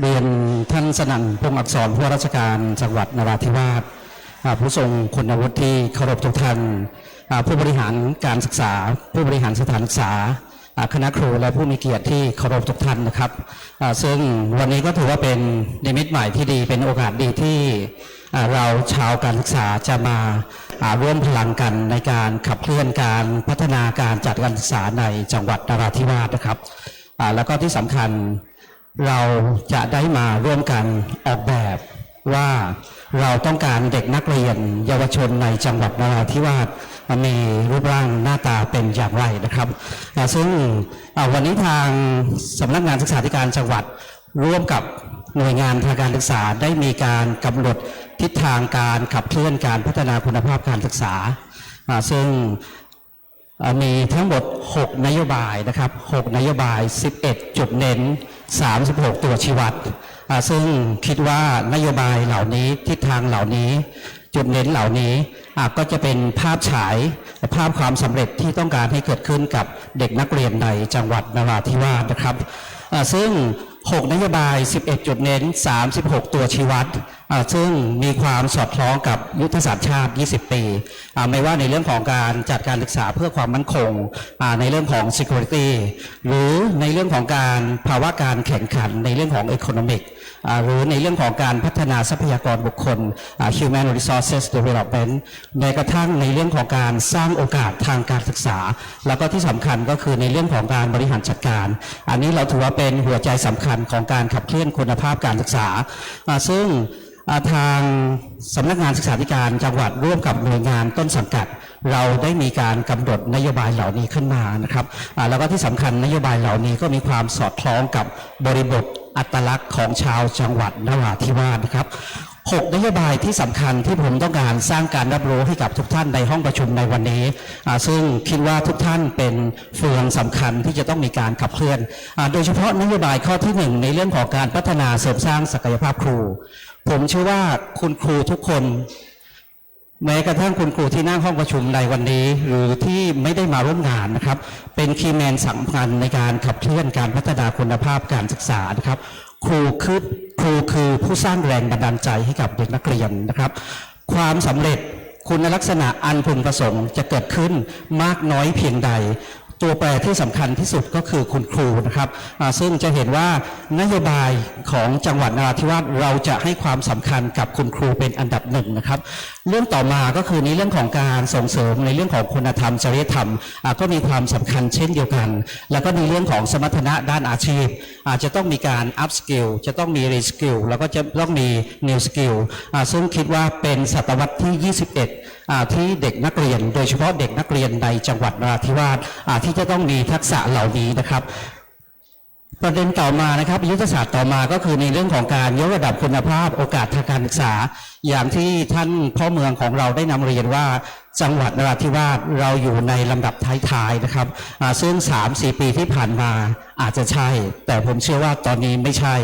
เรียนท่านสนั่นพงอักษรผู้ว่าราชการจังหวัดนราธิวาสผู้ทรงคุณวุฒิที่เคารพทุกท่านผู้บริหารการศึกษา ผู้บริหารสถานศึกษาคณะครูและผู้มีเกียรติที่เคารพทุกท่านนะครับ ซึ่งวันนี้ก็ถือว่าเป็นนิมิตใหม่ที่ดีเป็นโอกาสดีที่เราชาวการศึกษาจะมาร่วมพลังกันในการขับเคลื่อนการพัฒนาการจัดการศึกษาในจังหวัดนราธิวาสนะครับแล้วก็ที่สำคัญ เราจะได้มาร่วมกันออกแบบว่าเราต้องการเด็กนักเรียน เยาวชนในจังหวัดนราธิวาสมีรูปร่างหน้าตาเป็นอย่างไรนะครับ ซึ่งวันนี้ทางสำนักงานศึกษาธิการจังหวัดร่วมกับหน่วยงานทางการศึกษาได้มีการกำหนดทิศทางการขับเคลื่อนการพัฒนาคุณภาพการศึกษา ซึ่งมีทั้งหมด 6 นโยบายนะครับ 6 นโยบาย 11 จุดเน้น 36 ตัวชีวัดซึ่งคิดว่านโยบายเหล่านี้ทิศทางเหล่านี้ จุดเน้นเหล่านี้ก็จะเป็นภาพฉายภาพความสำเร็จที่ต้องการให้เกิดขึ้นกับเด็กนักเรียนในจังหวัดนราธิวาสนะครับซึ่ง 6 นโยบาย 11 จุดเน้น 36 ตัวชีวัด ซึ่งมีความสอดคล้องกับยุทธศาสตร์ชาติ 20 ปี ไม่ว่าในเรื่องของการจัดการศึกษาเพื่อความมั่นคง ในเรื่องของ security หรือในเรื่องของการภาวะการแข่งขันในเรื่องของ economic หรือในเรื่องของการพัฒนาทรัพยากรบุคคล human resources development แม้กระทั่งในเรื่องของการสร้างโอกาสทางการศึกษา แล้วก็ที่สำคัญก็คือในเรื่องของการบริหารจัดการ อันนี้เราถือว่าเป็นหัวใจสำคัญของการขับเคลื่อนคุณภาพการศึกษา ซึ่ง ทางสำนักงานศึกษาธิการจังหวัดร่วมกับหน่วยงานต้นสังกัด เราได้มีการกำหนดนโยบายเหล่านี้ขึ้นมานะครับแล้วก็ที่สำคัญนโยบายเหล่านี้ก็มีความสอดคล้องกับบริบทอัตลักษณ์ของชาวจังหวัดนราธิวาสนะครับหกนโยบายที่สำคัญที่ผมต้องการสร้างการรับรู้ให้กับทุกท่านในห้องประชุมในวันนี้ ซึ่งคิดว่าทุกท่านเป็นเฟืองสำคัญที่จะต้องมีการขับเคลื่อนอโดยเฉพาะนโยบายข้อที่หนึ่งในเรื่องของการพัฒนาเสริมสร้างศักยภาพครู ผมเชื่อว่าคุณครูทุกคน แม้กระทั่งคุณครูที่นั่งห้องประชุมในวันนี้ หรือที่ไม่ได้มาร่วมงานนะครับ เป็นคีย์แมนสำคัญในการขับเคลื่อนการพัฒนาคุณภาพการศึกษานะครับ ครูคือครูคือผู้สร้างแรงบันดาลใจให้กับเด็กนักเรียนนะครับ ความสำเร็จคุณลักษณะอันพึงประสงค์จะเกิดขึ้นมากน้อยเพียงใด ตัวแปรที่สำคัญที่สุดก็คือคุณครูนะครับซึ่งจะเห็นว่านโยบายของจังหวัดนราธิวาสเราจะให้ความสำคัญกับคุณครูเป็นอันดับหนึ่งนะครับ เรื่องต่อมาก็คือในเรื่องของการส่งเสริมในเรื่องของคุณธรรมจริยธรรมก็มีความสำคัญเช่นเดียวกัน แล้วก็ในเรื่องของสมรรถนะด้านอาชีพอาจจะต้องมีการ up skill จะต้องมี re skill แล้วก็จะต้องมี new skill ซึ่งคิดว่าเป็นศตวรรษที่ 21 ที่เด็กนักเรียน โดยเฉพาะเด็กนักเรียนในจังหวัดนราธิวาสที่จะต้องมีทักษะเหล่านี้นะครับประเด็นต่อมานะครับยุทธศาสตร์ต่อมาก็คือในเรื่องของการยกระดับคุณภาพโอกาสทางการศึกษา อย่างที่ท่านพ่อเมืองของเราได้นำเรียนว่าจังหวัดนราธิวาสเราอยู่ในลำดับท้ายๆนะครับอ่าซึ่ง 3-4 ปีที่ผ่านมาอาจจะใช่ แต่ผมเชื่อว่าตอนนี้ไม่ใช่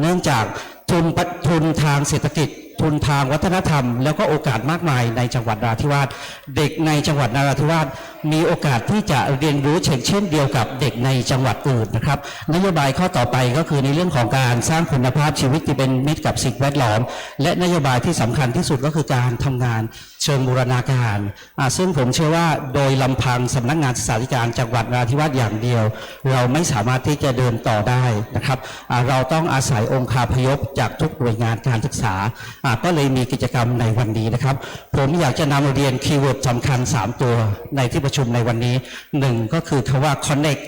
เนื่องจากทุนปัทุนทางเศรษฐกิจ ทุนทางวัฒนธรรม แล้วก็โอกาสมากมายในจังหวัดนราธิวาสเด็กในจังหวัดนราธิวาสมีโอกาสที่จะเรียนรู้เช่นเช่นเดียวกับเด็กในจังหวัดอื่นนะครับนโยบายข้อต่อไปก็คือในเรื่องของการสร้างคุณภาพชีวิตที่เป็นมิตรกับสิ่งแวดล้อม และนโยบายที่สำคัญที่สุดก็คือการทำงาน เชิงบูรณาการซึ่งผมเชื่อว่าโดยลำพังสำนักงานศึกษาธิการจังหวัดนราธิวาสอย่างเดียว เราไม่สามารถที่จะเดินต่อได้นะครับเราต้องอาศัยองค์คาพยพจากทุกหน่วยงานการศึกษาก็เลยมีกิจกรรมในวันนี้นะครับ ผมอยากจะนำเรียนคีย์เวิร์ดสำคัญ 3 ตัวในที่ประชุมในวันนี้หนึ่งก็คือคำว่า connect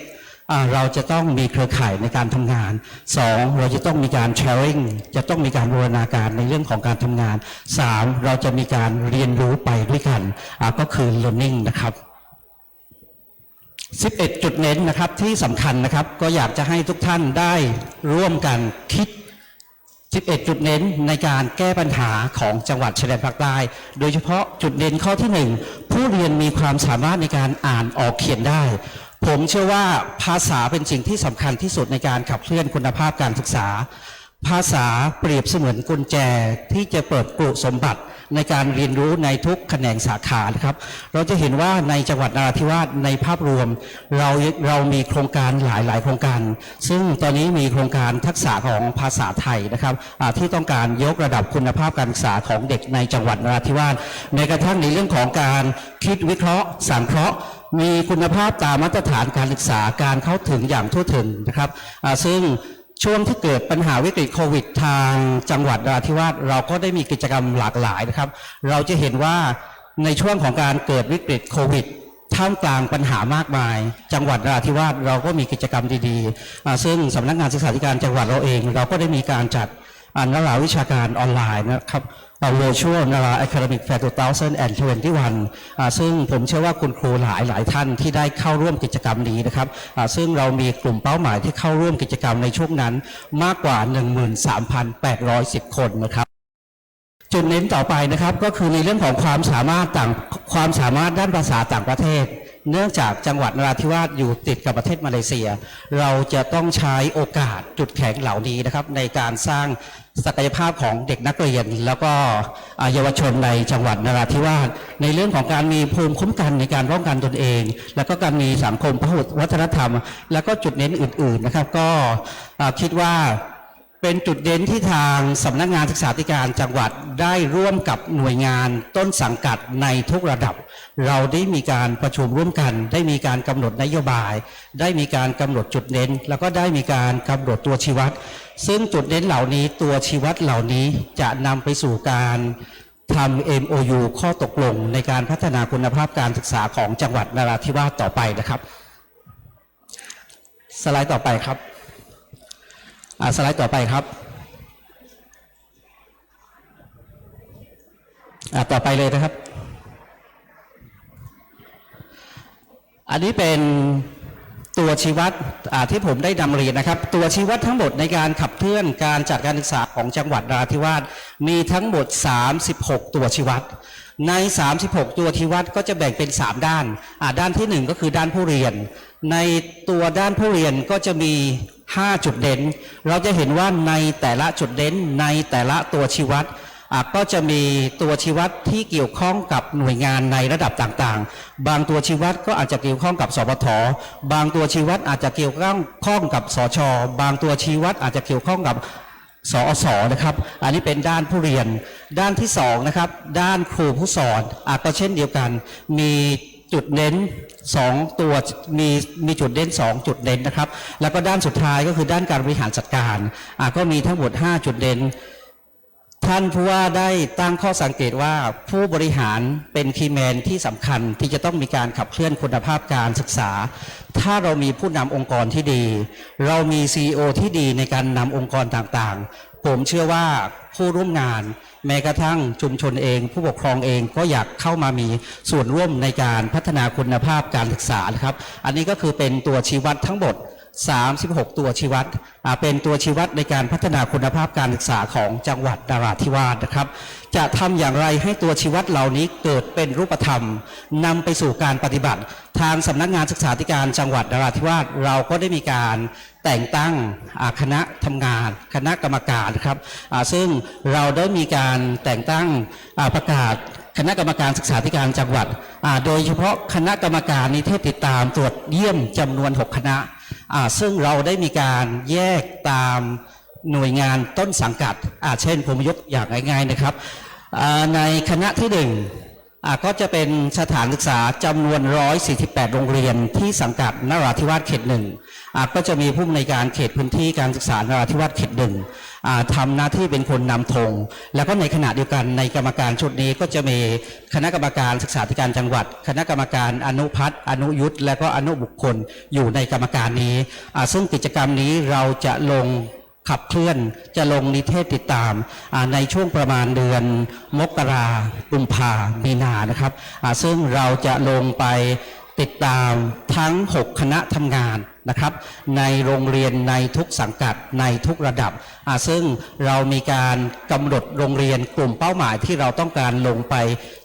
เราจะต้องมีเครือข่ายในการทำงาน 2. เราจะต้องมีการ sharing จะต้องมีการบูรณาการในเรื่องของการทำงาน 3. เราจะมีการเรียนรู้ไปด้วยกันก็คือ learning นะครับ11 จุดเน้นนะครับที่สำคัญนะครับก็อยากจะให้ทุกท่านได้ร่วมกันคิด 11 จุดเน้นในการแก้ปัญหาของจังหวัดชายแดนภาคใต้ โดยเฉพาะจุดเด่นข้อที่ 1 ผู้เรียนมีความสามารถในการอ่านออกเขียนได้ ผมเชื่อว่าภาษาเป็นสิ่งที่สำคัญที่สุดในการขับเคลื่อนคุณภาพการศึกษา ภาษาเปรียบเสมือนกุญแจที่จะเปิดกลุ่สมบัติในการเรียนรู้ในทุกแขนงสาขานะครับ เราจะเห็นว่าในจังหวัดนราธิวาสในภาพรวม เราเรามีโครงการหลายหลายโครงการ ซึ่งตอนนี้มีโครงการทักษะของภาษาไทยนะครับที่ต้องการยกระดับคุณภาพการศึกษาของเด็กในจังหวัดนราธิวาสในกระทั่งในเรื่องของการคิดวิเคราะห์สังเคราะห์ มีคุณภาพตามมาตรฐานการศึกษาการเข้าถึงอย่างทั่วถึงนะครับซึ่งช่วงที่เกิดปัญหาวิกฤตโควิดทางจังหวัดนราธิวาสเราก็ได้มีกิจกรรมหลากหลายนะครับ เราจะเห็นว่าในช่วงของการเกิดวิกฤตโควิดท่ามกลางปัญหามากมาย จังหวัดนราธิวาสเราก็มีกิจกรรมดีๆ ซึ่งสำนักงานศึกษาธิการจังหวัดเราเอง เราก็ได้มีการจัดอ่านราวิชาการออนไลน์นะครับ Virtual Nara Academic Fair 2021อ่าซึ่งผมเชื่อว่าคุณครูหลายหลายท่านที่ได้เข้าร่วมกิจกรรมนี้นะครับซึ่งเรามีกลุ่มเป้าหมายที่เข้าร่วมกิจกรรมในช่วงนั้นมากกว่า 13,810 คนนะครับจุดเน้นต่อไปนะครับก็คือในเรื่องของความสามารถต่างความสามารถด้านภาษาต่างประเทศ เนื่องจากจังหวัดนราธิวาสอยู่ติดกับประเทศมาเลเซีย เราจะต้องใช้โอกาสจุดแข็งเหล่านี้นะครับในการสร้าง ศักยภาพของเด็กนักเรียน แล้วก็เยาวชนในจังหวัดนราธิวาสในเรื่องของการมีภูมิคุ้มกันในการป้องกันตนเอง แล้วก็การมีสังคมพหุวัฒนธรรม แล้วก็จุดเน้นอื่น ๆนะครับ ก็คิดว่า เป็นจุดเด่นที่ทางสำนักงานศึกษาธิการจังหวัดได้ร่วมกับหน่วยงานต้นสังกัดในทุกระดับ เราได้มีการประชุมร่วมกัน ได้มีการกำหนดนโยบาย ได้มีการกำหนดจุดเน้น แล้วก็ได้มีการกำหนดตัวชี้วัด ซึ่งจุดเน้นเหล่านี้ตัวชี้วัดเหล่านี้จะนำไปสู่การทำ MOU ข้อตกลงในการพัฒนาคุณภาพการศึกษาของจังหวัดนราธิวาสต่อไปนะครับ สไลด์ต่อไปครับ อ่าสไลด์ต่อไปครับอ่าต่อไปเลยนะครับ อันนี้เป็นตัวชี้วัดอ่าที่ผมได้นำเรียนนะครับ ตัวชี้วัดทั้งหมดในการขับเคลื่อนการจัดการศึกษาของจังหวัดนราธิวาสมีทั้งหมด 36 ตัวชี้วัด ใน 36 ตัวชี้วัดก็จะแบ่งเป็น 3 ด้านอ่าด้านทีหนึ่1 ก็คือด้านผู้เรียน ในตัวด้านผู้เรียนก็จะมี 5 จุดเด่น เราจะเห็นว่าในแต่ละจุดเด่นในแต่ละตัวชี้วัดก็จะมีตัวชี้วัดที่เกี่ยวข้องกับหน่วยงานในระดับต่างๆ บางตัวชี้วัดก็อาจจะเกี่ยวข้องกับสปทบางตัวชี้วัดอาจจะเกี่ยวข้องกับสชบางตัวชี้วัดอาจจะเกี่ยวข้องกับสอสอนะครับ อันนี้เป็นด้านผู้เรียน ด้านที่สองนะครับ ด้านครูผู้สอนอาก็เช่นเดียวกัน มี จุดเน้นสองตัวมีมีจุดเด่นสองจุดเด่นนะครับ แล้วก็ด้านสุดท้ายก็คือด้านการบริหารจัดการก็มีทั้งหมด 5 จุดเด่นท่านผู้ว่าได้ตั้งข้อสังเกตว่าผู้บริหารเป็นคีย์แมนที่สำคัญที่จะต้องมีการขับเคลื่อนคุณภาพการศึกษา ถ้าเรามีผู้นำองค์กรที่ดี เรามี CEO ที่ดีในการนำองค์กรต่างๆ ผมเชื่อว่าผู้ร่วมงานแม้กระทั่งชุมชนเอง ผู้ปกครองเองก็อยากเข้ามามีส่วนร่วมในการพัฒนาคุณภาพการศึกษานะครับ อันนี้ก็คือเป็นตัวชี้วัดทั้งหมด 36 ตัวชี้วัดเป็นตัวชี้วัดในการพัฒนาคุณภาพการศึกษาของจังหวัดนราธิวาสนะครับ จะทำอย่างไรให้ตัวชี้วัดเหล่านี้เกิดเป็นรูปธรรมนำไปสู่การปฏิบัติ ทางสำนักงานศึกษาธิการจังหวัดนราธิวาสเราก็ได้มีการแต่งตั้งคณะทำงาน คณะกรรมการครับซึ่งเราได้มีการแต่งตั้งประกาศคณะกรรมการศึกษาธิการจังหวัด โดยเฉพาะคณะกรรมการนี้ที่ติดตามตรวจเยี่ยมจำนวน 6 คณะ ซึ่งเราได้มีการแยกตามหน่วยงานต้นสังกัดเช่นผมยกอย่างง่ายๆนะครับ ในคณะที่หนึ่งก็จะเป็นสถานศึกษาจำนวน 148 โรงเรียนที่สังกัดนราธิวาสเขตหนึ่งก็จะมีผู้อำนวยการเขตพื้นที่การศึกษานราธิวาสเขตหนึ่ง อ่าทำหน้าที่เป็นคนนำธงแล้วก็ในขณะเดียวกันในกรรมการชุดนี้ก็จะมีคณะกรรมการศึกษาธิการจังหวัด คณะกรรมการอนุพัฒน์อนุยุทธและก็อนุบุคคลอยู่ในกรรมการนี้ซึ่งกิจกรรมนี้เราจะลงขับเคลื่อนจะลงนิเทศติดตามในช่วงประมาณเดือนมกรากุมภามีนานะครับซึ่งเราจะลงไปติดตามทั้ง 6 คณะทำงาน นะครับ ในโรงเรียนในทุกสังกัดในทุกระดับ ซึ่งเรามีการกำหนดโรงเรียนกลุ่มเป้าหมายที่เราต้องการลงไป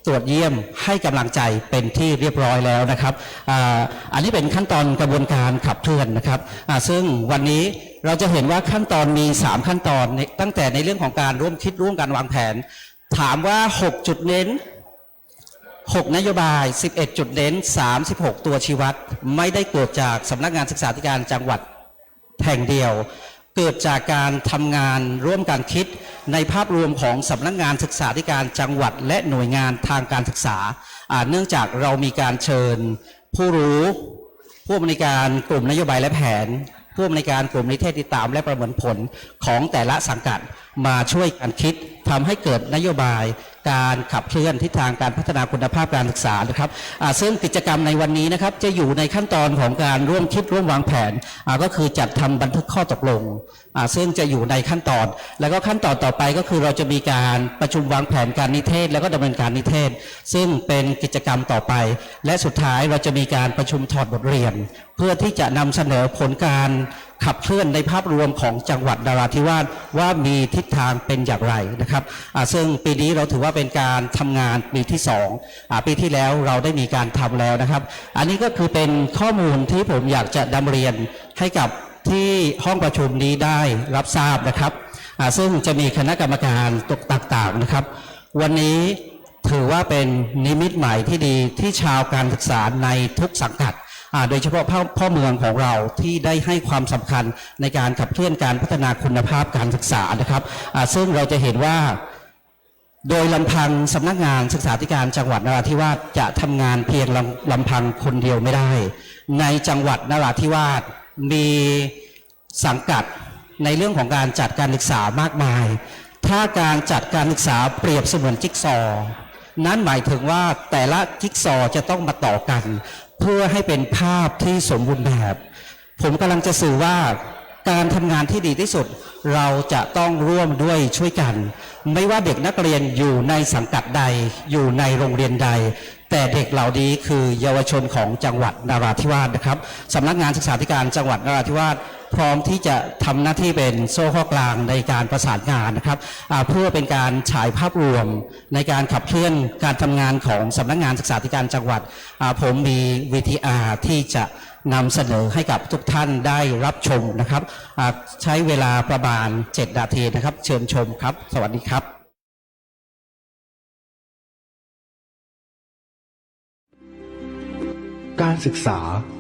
ตรวจเยี่ยมให้กำลังใจเป็นที่เรียบร้อยแล้วนะครับออันนี้เป็นขั้นตอนกระบวนการขับเคลื่อนนะครับซึ่งวันนี้เราจะเห็นว่าขั้นตอนมี 3 ขั้นตอนนตั้งแต่ในเรื่องของการร่วมคิดร่วมการวางแผน ถามว่า 6 จุดเน้น 6 นโยบาย 11 จุดเน้น 36 ตัวชี้วัด ไม่ได้เกิดจากสำนักงานศึกษาธิการจังหวัดแห่งเดียว เกิดจากการทำงานร่วมกันคิดในภาพรวมของสำนักงานศึกษาธิการจังหวัด และหน่วยงานทางการศึกษา เนื่องจากเรามีการเชิญ ผู้รู้ผู้อำนวยการกลุ่มนโยบายและแผน ผู้อำนวยการกลุ่มนิเทศติดตามและประเมินผลของแต่ละสังกัดมาช่วยกันคิดทำให้เกิดนโยบาย การขับเคลื่อนทิศทางการพัฒนาคุณภาพการศึกษานะครับซึ่งกิจกรรมในวันนี้นะครับจะอยู่ในขั้นตอนของการร่วมคิดร่วมวางแผนก็คือจัดทำบันทึกข้อตกลง ซึ่งจะอยู่ในขั้นตอน แล้วก็ขั้นตอนต่อไปก็คือเราจะมีการประชุมวางแผนการนิเทศ แล้วก็ดำเนินการนิเทศ ซึ่งเป็นกิจกรรมต่อไป และสุดท้ายเราจะมีการประชุมถอดบทเรียน เพื่อที่จะนำเสนอผลการ ขับเคลื่อนในภาพรวมของจังหวัดนราธิวาสว่ามีทิศทางเป็นอย่างไรนะครับซึ่งปีนี้เราถือว่าเป็นการทำงานปีที่สองปีที่แล้วเราได้มีการทำแล้วนะครับ อันนี้ก็คือเป็นข้อมูลที่ผมอยากจะนำเรียนให้กับที่ห้องประชุมนี้ได้รับทราบนะครับซึ่งจะมีคณะกรรมการตกต่างๆนะครับ วันนี้ถือว่าเป็นนิมิตใหม่ที่ดีที่ชาวการศึกษาในทุกสังกัด โดยเฉพาะพ่อพ่อเมืองของเราที่ได้ให้ความสำคัญในการขับเคลื่อนการพัฒนาคุณภาพการศึกษานะครับซึ่งเราจะเห็นว่าโดยลำพังสำนักงานศึกษาธิการจังหวัดนราธิวาสจะทำงานเพียงลำลำพังคนเดียวไม่ได้ ในจังหวัดนราธิวาสมีสังกัดในเรื่องของการจัดการศึกษามากมาย ถ้าการจัดการศึกษาเปรียบเสมือนจิ๊กซอ นั้นหมายถึงว่าแต่ละจิ๊กซอจะต้องมาต่อกัน เพื่อให้เป็นภาพที่สมบูรณ์แบบ ผมกำลังจะสื่อว่าการทำงานที่ดีที่สุด เราจะต้องร่วมด้วยช่วยกัน ไม่ว่าเด็กนักเรียนอยู่ในสังกัดใด อยู่ในโรงเรียนใด แต่เด็กเหล่านี้คือเยาวชนของจังหวัดนราธิวาสนะครับสำนักงานศึกษาธิการจังหวัดนราธิวาส พร้อมที่จะทำหน้าที่เป็นโซ่ข้อกลางในการประสานงานนะครับเพื่อเป็นการฉายภาพรวมในการขับเคลื่อนการทำงานของสำนักงานศึกษาธิการจังหวัดผมมี VTR ที่จะนำเสนอให้กับทุกท่านได้รับชมนะครับใช้เวลาประมาณ 7 นาทีนะครับ เชิญชมครับ สวัสดีครับการศึกษา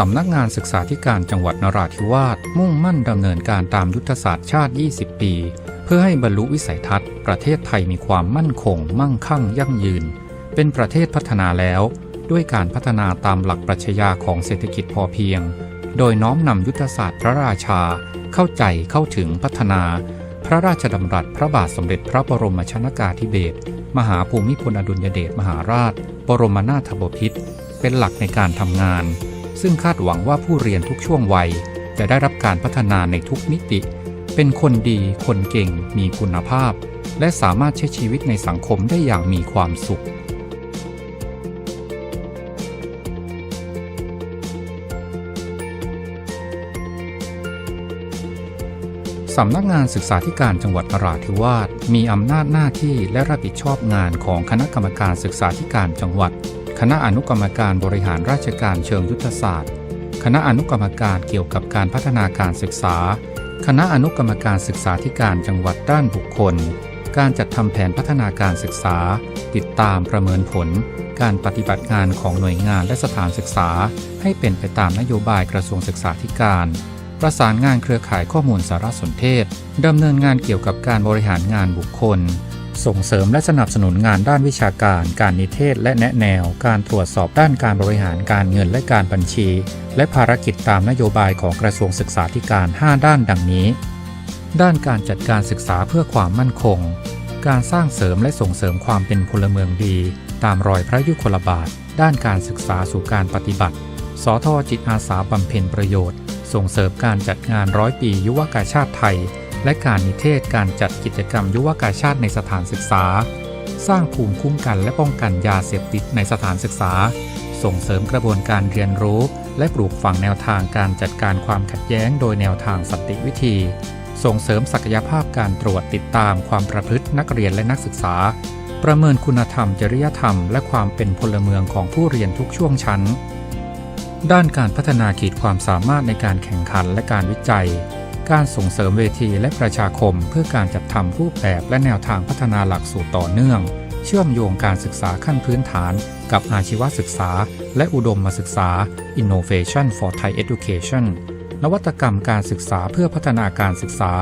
สำนักงานศึกษาธิการจังหวัดนราธิวาสมุ่งมั่นดำเนินการตามยุทธศาสตร์ชาติ 20 ปี เพื่อให้บรรลุวิสัยทัศน์ ประเทศไทยมีความมั่นคง มั่งคั่ง ยั่งยืน เป็นประเทศพัฒนาแล้ว ด้วยการพัฒนาตามหลักปรัชญาของเศรษฐกิจพอเพียง โดยน้อมนำยุทธศาสตร์พระราชา เข้าใจเข้าถึงพัฒนา พระราชดำรัสพระบาทสมเด็จพระบรมชนากาธิเบศรมหาภูมิพลอดุลยเดชมหาราช บรมนาถบพิตรเป็นหลักในการทำงาน ซึ่งคาดหวังว่าผู้เรียนทุกช่วงวัย จะได้รับการพัฒนาในทุกมิติ เป็นคนดี คนเก่ง มีคุณภาพ และสามารถใช้ชีวิตในสังคมได้อย่างมีความสุขสำนักงานศึกษาธิการจังหวัดนราธิวาสมีอำนาจหน้าที่และรับผิดชอบงานของคณะกรรมการศึกษาธิการจังหวัด คณะอนุกรรมการบริหารราชการเชิงยุทธศาสตร์ คณะอนุกรรมการเกี่ยวกับการพัฒนาการศึกษา คณะอนุกรรมการศึกษาธิการจังหวัดด้านบุคคล การจัดทำแผนพัฒนาการศึกษา ติดตามประเมินผล การปฏิบัติงานของหน่วยงานและสถานศึกษา ให้เป็นไปตามนโยบายกระทรวงศึกษาธิการ ประสานงานเครือข่ายข้อมูลสารสนเทศดำเนินงานเกี่ยวกับการบริหารงานบุคคล ส่งเสริมและสนับสนุนงานด้านวิชาการ การนิเทศ และแนะแนว การตรวจสอบด้านการบริหารการเงินและการบัญชี และภารกิจตามนโยบายของกระทรวงศึกษาธิการ 5 ด้านดังนี้ ด้านการจัดการศึกษาเพื่อความมั่นคง การสร้างเสริมและส่งเสริมความเป็นพลเมืองดี ตามรอยพระยุคลบาท ด้านการศึกษาสู่การปฏิบัติ สทจิตอาสาบำเพ็ญประโยชน์ ส่งเสริมการจัดงานร้อยปียุวกาชาติไทย และการนิเทศการจัดกิจกรรมยุวกาชาติในสถานศึกษา สร้างภูมิคุ้มกันและป้องกันยาเสพติดในสถานศึกษา ส่งเสริมกระบวนการเรียนรู้ และปลูกฝังแนวทางการจัดการความขัดแย้ง โดยแนวทางสันติวิธี ส่งเสริมศักยภาพการตรวจติดตามความประพฤตินักเรียนและนักศึกษา ประเมินคุณธรรมจริยธรรม และความเป็นพลเมืองของผู้เรียนทุกช่วงชั้น ด้านการพัฒนาขีดความสามารถในการแข่งขันและการวิจัย การส่งเสริมเวทีและประชาคมเพื่อการจัดทำรูปแบบและแนวทางพัฒนาหลักสูตรต่อเนื่อง เชื่อมโยงการศึกษาขั้นพื้นฐาน กับอาชีวศึกษา และอุดมศึกษา Innovation for Thai Education นวัตกรรมการศึกษาเพื่อพัฒนาการศึกษา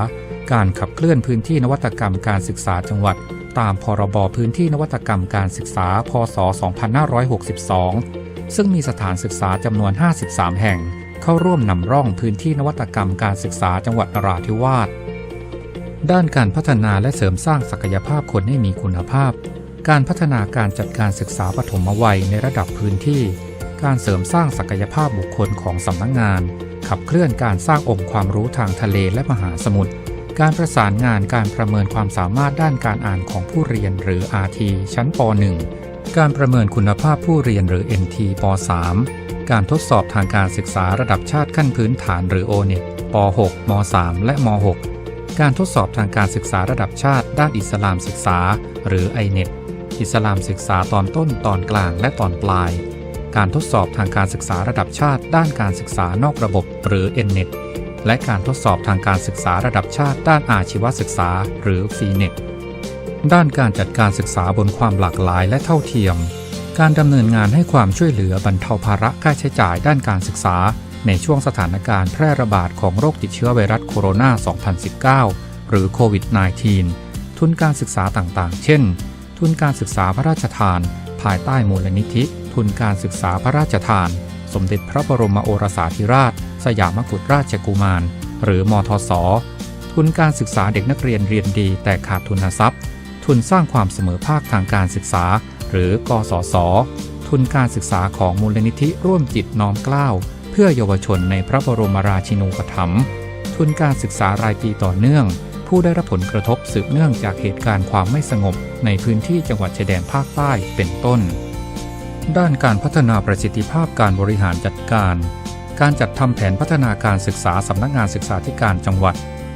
การขับเคลื่อนพื้นที่นวัตกรรมการศึกษาจังหวัด ตามพรบพื้นที่นวัตกรรมการศึกษา พศ 2562 ซึ่งมีสถานศึกษาจำนวน 53 แห่ง เข้าร่วมนำร่องพื้นที่นวัตกรรมการศึกษาจังหวัดนราธิวาส ด้านการพัฒนาและเสริมสร้างศักยภาพคนให้มีคุณภาพ การพัฒนาการจัดการศึกษาปฐมวัยในระดับพื้นที่ การเสริมสร้างศักยภาพบุคคลของสำนักงงาน ขับเคลื่อนการสร้างองค์ความรู้ทางทะเลและมหาสมุทร การประสานงานการประเมินความสามารถด้านการอ่านของผู้เรียนหรือ RT ชั้นป .1 การประเมินคุณภาพผู้เรียนหรือ NT ป .3 การทดสอบทางการศึกษาระดับชาติขั้นพื้นฐานหรือ ONET ป .6 ม .3 และม .6 การทดสอบทางการศึกษาระดับชาติด้านอิสลามศึกษา หรือ INET อิสลามศึกษาตอนต้นตอนกลางและตอนปลาย การทดสอบทางการศึกษาระดับชาติ ด้านการศึกษานอกระบบ หรือ NNET และการทดสอบทางการศึกษาระดับชาติ ด้านอาชีวศึกษา หรือ FENET ด้านการจัดการศึกษาบนความหลากหลายและเท่าเทียม การดำเนินงานให้ความช่วยเหลือบรรเทาภาระค่าใช้จ่ายด้านการศึกษา ในช่วงสถานการณ์แพร่ระบาดของโรคติดเชื้อไวรัสโคโรนา 2019 หรือโควิด -19 ทุนการศึกษาต่างๆ เช่น ทุนการศึกษาพระราชทาน ภายใต้มูลนิธิ ทุนการศึกษาพระราชทาน สมเด็จพระบรมโอรสาธิราช สยามกุฎราชกุมาร หรือมทศ ทุนการศึกษาเด็กนักเรียนเรียนดีแต่ขาดทุนทรัพย์ ทุนสร้างความเสมอภาคทางการศึกษา หรือกสศทุนการศึกษาของมูลนิธิร่วมจิตน้อมเกล้าเพื่อเยาวชนในพระบรมราชินูปถัมภ์ทุนการศึกษารายปีต่อเนื่อง ผู้ได้รับผลกระทบสืบเนื่องจากเหตุการณ์ความไม่สงบ ในพื้นที่จังหวัดชายแดนภาคใต้เป็นต้น ด้านการพัฒนาประสิทธิภาพการบริหารจัดการ การจัดทำแผนพัฒนาการศึกษาสำนักงานศึกษาธิการจังหวัด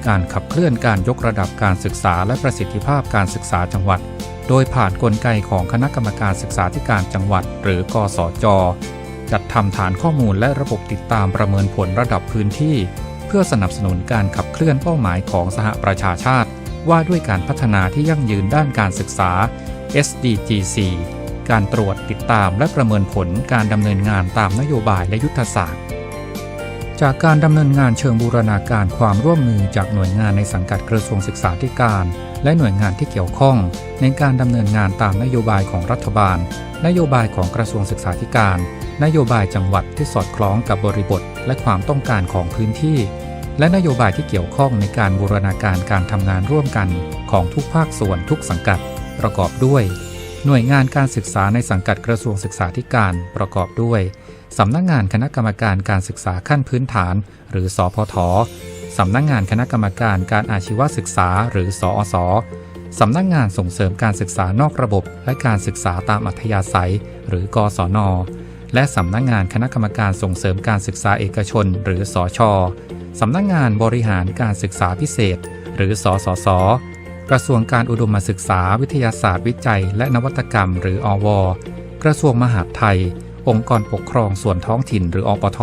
การขับเคลื่อนการยกระดับการศึกษาและประสิทธิภาพการศึกษาจังหวัด โดยผ่านนกลไกของคณะกรรมการศึกษาธิการจังหวัด หรือกสจจัดทำฐานข้อมูลและระบบติดตามประเมินผลระดับพื้นที่ เพื่อสนับสนุนการขับเคลื่อนเป้าหมายของสหประชาชาติ ว่าด้วยการพัฒนาที่ยั่งยืนด้านการศึกษา SDGC การตรวจติดตามและประเมินผลการดำเนินงานตามนโยบายและยุทธศาสตร์ จากการดำเนินงานเชิงบูรณาการความร่วมมือจากหน่วยงานในสังกัดกระทรวงศึกษาธิการ และหน่วยงานที่เกี่ยวข้อง ในการดำเนินงานตามนโยบายของรัฐบาล นโยบายของกระทรวงศึกษาธิการ นโยบายจังหวัดที่สอดคล้องกับบริบท และความต้องการของพื้นที่ และนโยบายที่เกี่ยวข้องในการบูรณาการการทำงานร่วมกันของทุกภาคส่วนทุกสังกัด ประกอบด้วย หน่วยงานการศึกษาในสังกัดกระทรวงศึกษาธิการประกอบด้วยสำนักงงานคณะกรรมการการศึกษาขั้นพื้นฐาน หรือสอพท สำนักงงานคณะกรรมการการอาชีวศึกษาหรือสอสสำนักงงานส่งเสริมการศึกษานอกระบบ และการศึกษาตามอัธยาศัย หรือกศน และสำนักงงานคณะกรรมการส่งเสริมการศึกษาเอกชน หรือสอชสำนักงงานบริหารการศึกษาพิเศษ หรือสอสสกระทรวงการอุดมศึกษาวิทยาศาสตร์วิจัย และนวัตกรรม หรืออว กระทรวงมหาดไทย องค์กรปกครองส่วนท้องถิ่น หรืออปท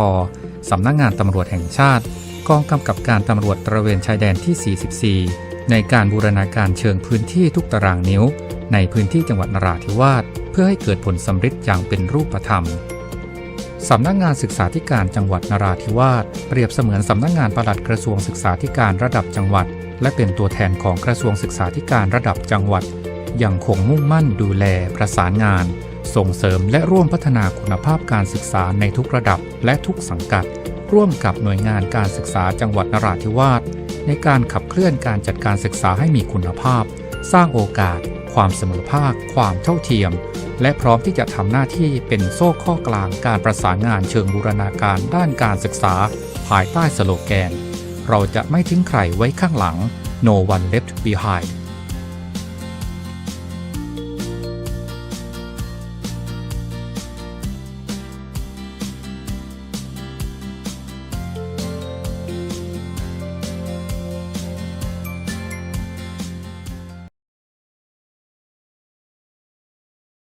สำนักงงานตำรวจแห่งชาติ กองกำกับการตำรวจตระเวนชายแดนที่ 44 ในการบูรณาการเชิงพื้นที่ทุกตารางนิ้ว ในพื้นที่จังหวัดนราธิวาสเพื่อให้เกิดผลสำฤทธิ์อย่างเป็นรูปธรรมสำนักงานศึกษาธิการจังหวัดนราธิวาสเปรียบเสมือนสำนักงานปลัดกระทรวงศึกษาธิการระดับจังหวัด และเป็นตัวแทนของกระทรวงศึกษาธิการระดับจังหวัดยังคงมุ่งมั่นดูแลประสานงาน ส่งเสริมและร่วมพัฒนาคุณภาพการศึกษาในทุกระดับและทุกสังกัด ร่วมกับหน่วยงานการศึกษาจังหวัดนราธิวาสในการขับเคลื่อนการจัดการศึกษาให้มีคุณภาพ สร้างโอกาส ความเสมอภาค ความเท่าเทียม และพร้อมที่จะทำหน้าที่เป็นโซ่ข้อกลางการประสานงานเชิงบูรณาการด้านการศึกษา ภายใต้สโลแกน เราจะไม่ทิ้งใครไว้ข้างหลัง No one left behind